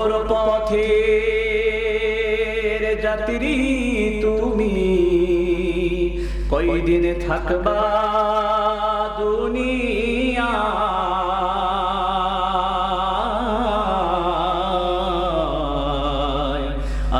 কবর পথের যাত্রী তুমি। কয়দিন থাকবা দুনিয়া?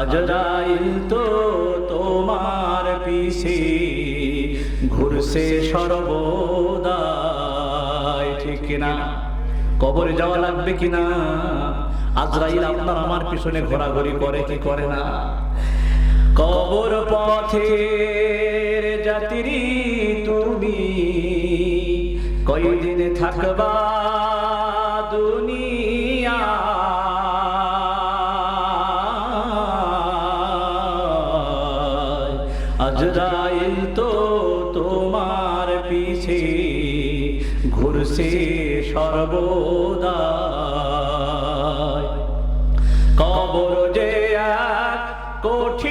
আজরাইল তো তোমার পিছে, ঘুরছে সর্বদাই, ঠিক কিনা? কবরে যাওয়া লাগবে কিনা? আজরাইল আপনার আমার পিছনে ঘোরাঘুরি করে, কি করে না? কবর পথের যাত্রী তুমি। কয়দিন থাকবা তো তোমার পিছে ঘুরছে সর্বদা।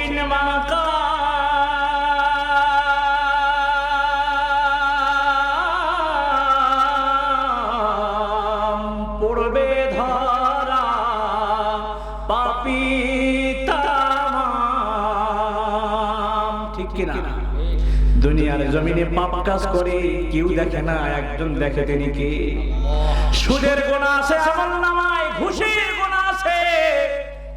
কঠিন মাকা পড়বে ধরা পাপি ঠিক কিনা দুনিয়ার জমিনে পাপ কাজ করে কেউ দেখে না, একজন দেখে তিনি কে? সুদের গোনা আছে আমল নামায় ঘুষের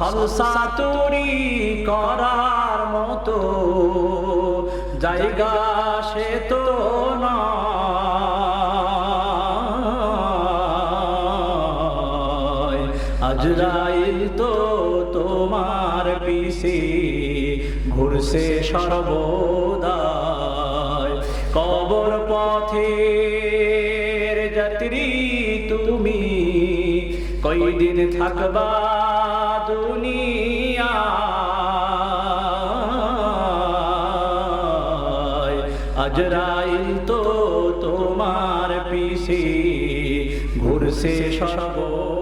সলসা তৈরি করার মতো জায়গা সে তো নয়। আজরাইল তো তোমার পিছে ঘুরছে সর্বদাই। কবর পথের যাত্রী তুমি কয়দিন থাকবা দুনিয়া। আজরাইল তো তোমার পিসি ঘুরছে সর্বদা